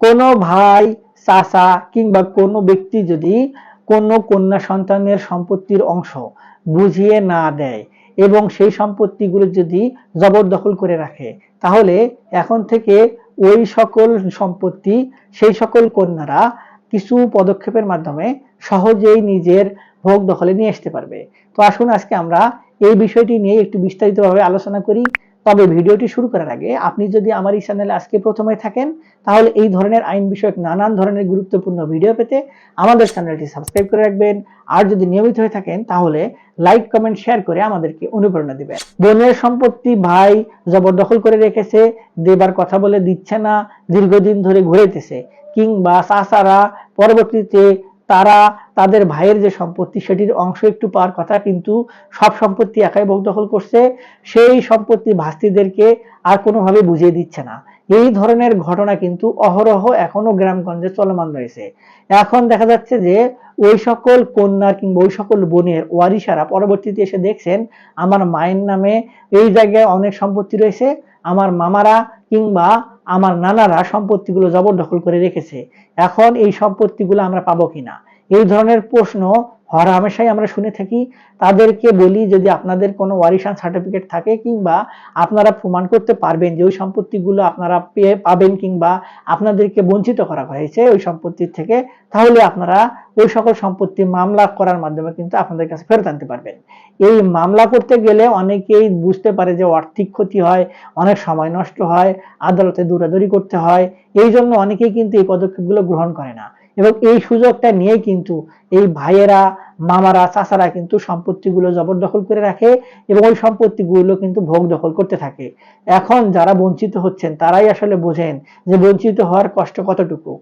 কোনো ভাই, চাচা কিংবা কোনো ব্যক্তি যদি কোনো কন্যা সন্তানের সম্পত্তির অংশ বুঝিয়ে না দেয় এবং সেই সম্পত্তিগুলো যদি জবরদখল করে রাখে, তাহলে এখন থেকে ওই সকল সম্পত্তি, সেই সকল কন্যারা কিছু পদক্ষেপের মাধ্যমে সহজেই নিজের ভোগ দখলে নিয়ে আসতে পারবে। তো আসুন আজকে আমরা এই বিষয়টি নিয়ে একটু বিস্তারিতভাবে আলোচনা করি। তবে ভিডিওটি শুরু করার আগে আপনি যদি আমার এই চ্যানেলে আজকে প্রথমে থাকেন, তাহলে এই ধরনের আইন বিষয়ক নানান ধরনের গুরুত্বপূর্ণ ভিডিও পেতে আমাদের চ্যানেলটি সাবস্ক্রাইব করে রাখবেন। আর যদি নিয়মিত হয়ে থাকেন, তাহলে লাইক, কমেন্ট, শেয়ার করে আমাদেরকে অনুপ্রেরণা দিবেন। বোনের সম্পত্তি ভাই জবরদখল করে রেখেছে, দেবার কথা বলে দিচ্ছে না, দীর্ঘদিন ধরে ঘুরেতেছে। কিংবা চাচারা পরবর্তীতে তারা তাদের ভাইয়ের যে সম্পত্তি সেটির অংশ একটু পাওয়ার কথা, কিন্তু সব সম্পত্তি একাই ভোগ দখল করছে। সেই সম্পত্তি ভাস্তিদেরকে আর কোনোভাবে বুঝিয়ে দিচ্ছে না। এই ধরনের ঘটনা কিন্তু অহরহ এখনও গ্রামগঞ্জে চলমান রয়েছে। এখন দেখা যাচ্ছে যে ওই সকল কন্যা কিংবা ওই সকল বোনের ওয়ারিসারা পরবর্তীতে এসে দেখছেন, আমার মায়ের নামে এই জায়গায় অনেক সম্পত্তি রয়েছে। আমার মামারা কিংবা আমার নানারা সম্পত্তিগুলো জবরদখল করে রেখেছে। এখন এই সম্পত্তিগুলো আমরা পাবো কিনা? এই ধরনের প্রশ্ন হর হামেশাই আমরা শুনে থাকি, তাদেরকে বলি যদি আপনাদের কোনো ওয়ারিশান সার্টিফিকেট থাকে কিংবা আপনারা প্রমাণ করতে পারবেন যে ওই সম্পত্তিগুলো আপনারা পেয়ে পাবেন কিংবা আপনাদেরকে বঞ্চিত করা হয়েছে ওই সম্পত্তির থেকে, তাহলে আপনারা ওই সকল সম্পত্তি মামলা করার মাধ্যমে কিন্তু আপনাদের কাছে ফেরত আনতে পারবেন। এই মামলা করতে গেলে অনেকেই বুঝতে পারে যে আর্থিক ক্ষতি হয়, অনেক সময় নষ্ট হয়, আদালতে দৌড়াদৌড়ি করতে হয়, এই জন্য অনেকেই কিন্তু এই পদক্ষেপগুলো গ্রহণ করে না। এবং এই সুযোগটা নিয়ে কিন্তু এই ভাইয়েরা, মামারা, চাচারা কিন্তু সম্পত্তিগুলো জবরদখল করে রাখে এবং ওই সম্পত্তিগুলো কিন্তু ভোগ দখল করতে থাকে। এখন যারা বঞ্চিত হচ্ছেন, তারাই আসলে বোঝেন যে বঞ্চিত হওয়ার কষ্ট কতটুকু।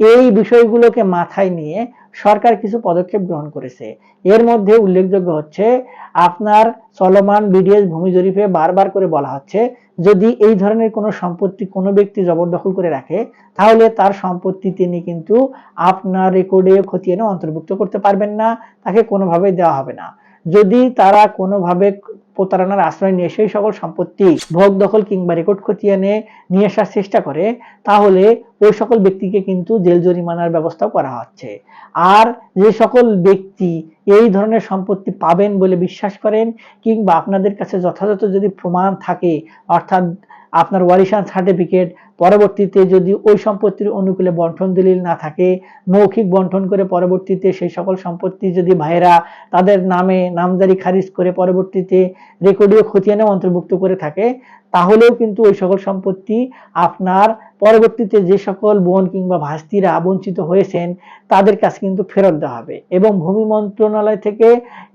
এই বিষয়গুলোকে মাথায় নিয়ে সরকার কিছু পদক্ষেপ গ্রহণ করেছে। এর মধ্যে উল্লেখযোগ্য হচ্ছে, আপনার চলমান বিডিএস ভূমি জরিপে বারবার করে বলা হচ্ছে, যদি এই ধরনের কোনো সম্পত্তি কোনো ব্যক্তি জবরদখল করে রাখে, তাহলে তার সম্পত্তি তিনি কিন্তু আপনার রেকর্ডে খতিয়ে অন্তর্ভুক্ত করতে পারবেন না, তাকে কোনোভাবেই দেওয়া হবে না। যদি তারা কোনোভাবে প্রতারণার আশ্রয় নিয়ে, সেই সকল সম্পত্তি ভোগ, দখল কিংবা রেকর্ড খতিয়ে নিয়ে নিয়ে আসার চেষ্টা করে, তাহলে ওই সকল ব্যক্তিকে কিন্তু জেল জরিমানার ব্যবস্থা করা হচ্ছে। আর যে সকল ব্যক্তি এই ধরনের সম্পত্তি পাবেন বলে বিশ্বাস করেন, কিংবা আপনাদের কাছে যথাযথ যদি প্রমাণ থাকে, অর্থাৎ আপনার ওয়ারিশান সার্টিফিকেট পরবর্তীতে যদি ওই সম্পত্তির অনুকূলে বন্টন দলিল না থাকে, মৌখিক বন্টন করে পরবর্তীতে সেই সকল সম্পত্তি যদি ভাইয়েরা তাদের নামে নামদারি খারিজ করে পরবর্তীতে রেকর্ডীয় খতিয়ানে অন্তর্ভুক্ত করে থাকে, তাহলেও কিন্তু ওই সকল সম্পত্তি আপনার পরবর্তীতে যে সকল বোন কিংবা ভাস্তিরা বঞ্চিত হয়েছেন, তাদের কাছে কিন্তু ফেরত দেওয়া হবে। এবং ভূমি মন্ত্রণালয় থেকে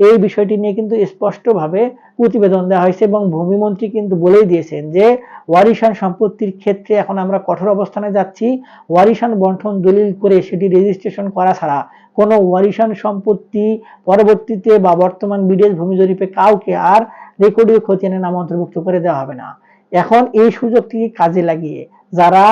এই বিষয়টি নিয়ে কিন্তু স্পষ্টভাবে প্রতিবেদন দেওয়া হয়েছে এবং ভূমিমন্ত্রী কিন্তু বলেই দিয়েছেন যে, ওয়ারিশান সম্পত্তির ক্ষেত্রে এখন আমরা কঠোর অবস্থানে যাচ্ছি। ওয়ারিশান বন্টন দলিল করে সেটি রেজিস্ট্রেশন করা ছাড়া কোনো ওয়ারিশান সম্পত্তি পরবর্তীতে বা বর্তমান বিদেশ ভূমি জরিপে কাউকে আর রেকর্ডীয় খতিয়ানে নাম অন্তর্ভুক্ত করে দেওয়া হবে না। এখন এই সুযোগটিকে কাজে লাগিয়ে যারা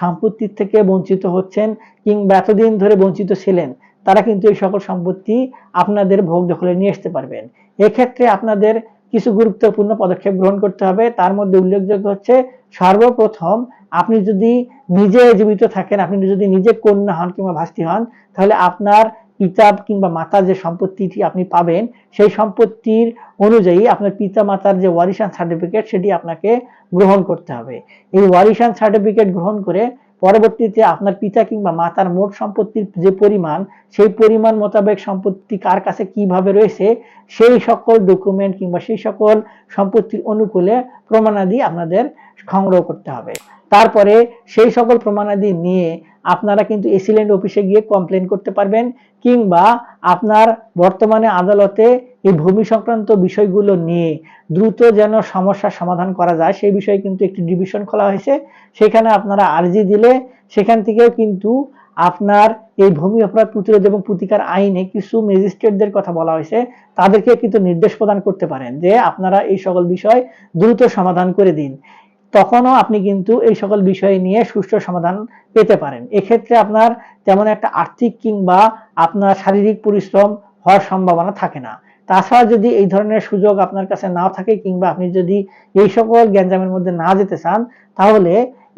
সম্পত্তির থেকে বঞ্চিত হচ্ছেন কিংবা এতদিন ধরে বঞ্চিত ছিলেন, তারা কিন্তু এই সকল সম্পত্তি আপনাদের ভোগ দখলে নিয়ে আসতে পারবেন। এক্ষেত্রে আপনাদের কিছু গুরুত্বপূর্ণ পদক্ষেপ গ্রহণ করতে হবে। তার মধ্যে উল্লেখযোগ্য হচ্ছে, সর্বপ্রথম আপনি যদি নিজে জীবিত থাকেন, আপনি যদি নিজে কন্যা হন কিংবা ভাস্তি হন, তাহলে আপনার পিতা কিংবা মাতার যে সম্পত্তিটি আপনি পাবেন, সেই সম্পত্তির অনুযায়ী আপনার পিতা মাতার যে ওয়ারিশান সার্টিফিকেট সেটি আপনাকে গ্রহণ করতে হবে। এই ওয়ারিশান সার্টিফিকেট গ্রহণ করে পরবর্তীতে আপনার পিতা কিংবা মাতার মোট সম্পত্তির যে পরিমাণ, সেই পরিমাণ মোতাবেক সম্পত্তি কার কাছে কীভাবে রয়েছে, সেই সকল ডকুমেন্ট কিংবা সেই সকল সম্পত্তির অনুকূলে প্রমাণাদি আপনাদের সংগ্রহ করতে হবে। তারপরে সেই সকল প্রমাণাদি নিয়ে আপনারা কিন্তু এসিল্যান্ড অফিসে গিয়ে কমপ্লেন করতে পারবেন, কিংবা আপনার বর্তমানে আদালতে এই ভূমি সংক্রান্ত বিষয়গুলো নিয়ে দ্রুত যেন সমস্যার সমাধান করা যায়, সেই বিষয়ে কিন্তু একটি ডিভিশন খোলা হয়েছে। সেখানে আপনারা আর্জি দিলে সেখান থেকেও কিন্তু আপনার এই ভূমি অপরাধ প্রতিরোধ এবং প্রতিকার আইনে কিছু ম্যাজিস্ট্রেটদের কথা বলা হয়েছে তাদেরকে কিন্তু নির্দেশ প্রদান করতে পারেন যে আপনারা এই সকল বিষয় দ্রুত সমাধান করে দিন। তখনও আপনি কিন্তু এই সকল বিষয় নিয়ে সুষ্ঠু সমাধান পেতে পারেন। এক্ষেত্রে আপনার তেমন একটা আর্থিক কিংবা আপনার শারীরিক পরিশ্রম হওয়ার সম্ভাবনা থাকে না। তাছাড়া যদি এই ধরনের সুযোগ আপনার কাছে না থাকে কিংবা আপনি যদি এই সকল গ্যাঞ্জামের মধ্যে না যেতে চান, তাহলে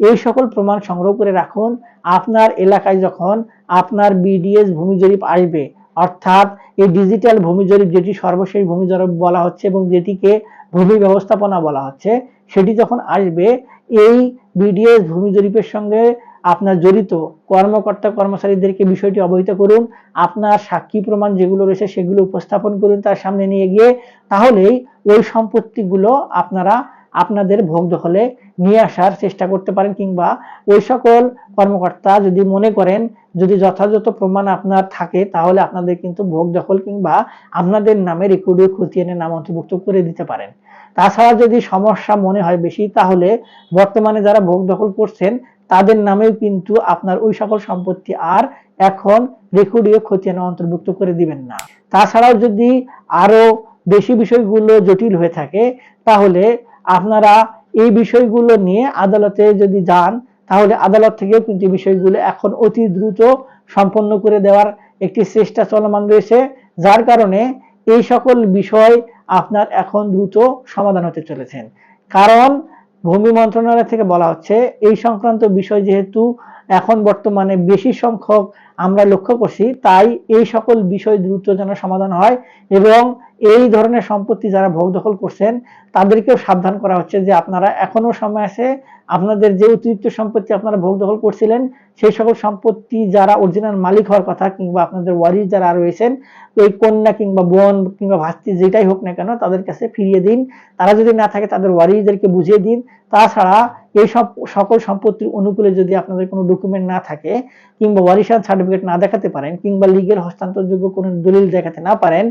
এই সকল প্রমাণ সংগ্রহ করে রাখুন। আপনার এলাকায় যখন আপনার বিডিএস ভূমি জরিপ আসবে, অর্থাৎ এই ডিজিটাল ভূমি জরিপ যেটি সর্বশেষ ভূমি জরিপ বলা হচ্ছে এবং যেটিকে ভূমি ব্যবস্থাপনা বলা হচ্ছে সেটি যখন আসবে, এই বিডিএস ভূমি জরিপের সঙ্গে আপনার জড়িত কর্মকর্তা, কর্মচারীদেরকে বিষয়টি অবহিত করুন, আপনার সাক্ষী প্রমাণ যেগুলো রয়েছে সেগুলো উপস্থাপন করুন তার সামনে নিয়ে গিয়ে, তাহলেই ওই সম্পত্তিগুলো আপনারা আপনাদের ভোগ দখলে নিয়ে আসার চেষ্টা করতে পারেন কিংবা ওই সকল কর্মকর্তা যদি মনে করেন, যদি যথাযথ প্রমাণ আপনার থাকে, তাহলে আপনাদের কিন্তু ভোগ দখল কিংবা আপনাদের নামে রেকর্ডে খতিয়ে নাম অন্তর্ভুক্ত করে দিতে পারেন। তাছাড়া যদি সমস্যা মনে হয় বেশি, তাহলে বর্তমানে যারা ভোগ দখল করছেন, তাদের নামেও কিন্তু আপনার ওই সকল সম্পত্তি আর এখন রেকর্ডীয় খতিয়ানে অন্তর্ভুক্ত করে দিবেন না। তাছাড়াও যদি আরও বেশি বিষয়গুলো জটিল হয়ে থাকে, তাহলে আপনারা এই বিষয়গুলো নিয়ে আদালতে যদি যান, তাহলে আদালত থেকেও কিন্তু বিষয়গুলো এখন অতি দ্রুত সম্পন্ন করে দেওয়ার একটি চেষ্টা চলমান রয়েছে, যার কারণে এই সকল বিষয় আপনার এখন দ্রুত সমাধান হতে চলেছেন। কারণ ভূমি মন্ত্রণালয় থেকে বলা হচ্ছে, এই সংক্রান্ত বিষয় যেহেতু এখন বর্তমানে বেশি সংখ্যক আমরা লক্ষ্য করছি, তাই এই সকল বিষয় দ্রুত যেন সমাধান হয় এবং এই ধরনের সম্পত্তি যারা ভোগ দখল করছেন, তাদেরকেও সাবধান করা হচ্ছে যে আপনারা এখনও সময় আছে আপনাদের যে অতিরিক্ত সম্পত্তি আপনারা ভোগ দখল করছিলেন, সেই সকল সম্পত্তি যারা অরিজিনাল মালিক হওয়ার কথা কিংবা আপনাদের ওয়ারিস যারা রয়েছেন, ওই কন্যা কিংবা বোন কিংবা ভাস্তি যেটাই হোক না কেন, তাদের কাছে ফিরিয়ে দিন। তারা যদি না থাকে, তাদের ওয়ারিসদেরকে বুঝিয়ে দিন। তাছাড়া এই সব সকল সম্পত্তির অনুকূলে যদি আপনাদের কোনো ডকুমেন্ট না থাকে কিংবা ওয়ারিশান সার্টিফিকেট না দেখাতে পারেন, কিংবা লিগেল হস্তান্তরযোগ্য কোনো দলিল দেখাতে না পারেন,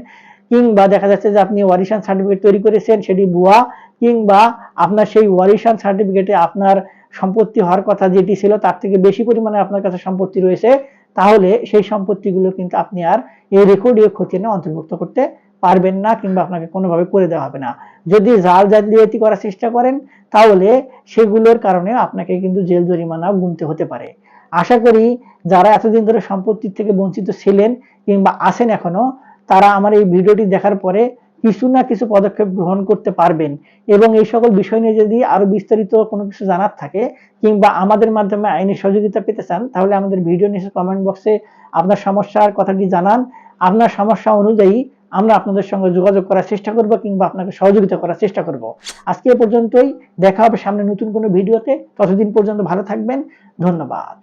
কিংবা দেখা যাচ্ছে যে আপনি ওয়ারিশান সার্টিফিকেট তৈরি করেছেন, সেটি ভুয়া, কিংবা আপনার সেই ওয়ারিশান সার্টিফিকেটে আপনার সম্পত্তি হওয়ার কথা যেটি ছিল, তার থেকে বেশি পরিমাণে আপনার কাছে সম্পত্তি রয়েছে, তাহলে সেই সম্পত্তিগুলো কিন্তু আপনি আর এই রেকর্ডীয় খতিয়ানে অন্তর্ভুক্ত করতে পারবেন না কিংবা আপনাকে কোনোভাবে করে দেওয়া হবে না। যদি জাল জালিয়াতি করার চেষ্টা করেন, তাহলে সেগুলোর কারণে আপনাকে কিন্তু জেল জরিমানা গুনতে হতে পারে। আশা করি যারা এতদিন ধরে সম্পত্তির থেকে বঞ্চিত ছিলেন কিংবা আছেন এখনও, তারা আমার এই ভিডিওটি দেখার পরে কিছু না কিছু পদক্ষেপ গ্রহণ করতে পারবেন এবং এই সকল বিষয় নিয়ে যদি আরও বিস্তারিত কোনো কিছু জানার থাকে কিংবা আমাদের মাধ্যমে আইনি সহযোগিতা পেতে চান, তাহলে আমাদের ভিডিও নিচে কমেন্ট বক্সে আপনার সমস্যার কথাটি জানান। আপনার সমস্যা অনুযায়ী আমরা আপনাদের সঙ্গে যোগাযোগ করার চেষ্টা করব কিংবা আপনাকে সহযোগিতা করার চেষ্টা করব। আজকে এ পর্যন্তই, দেখা হবে সামনে নতুন কোনো ভিডিওতে। ততদিন পর্যন্ত ভালো থাকবেন। ধন্যবাদ।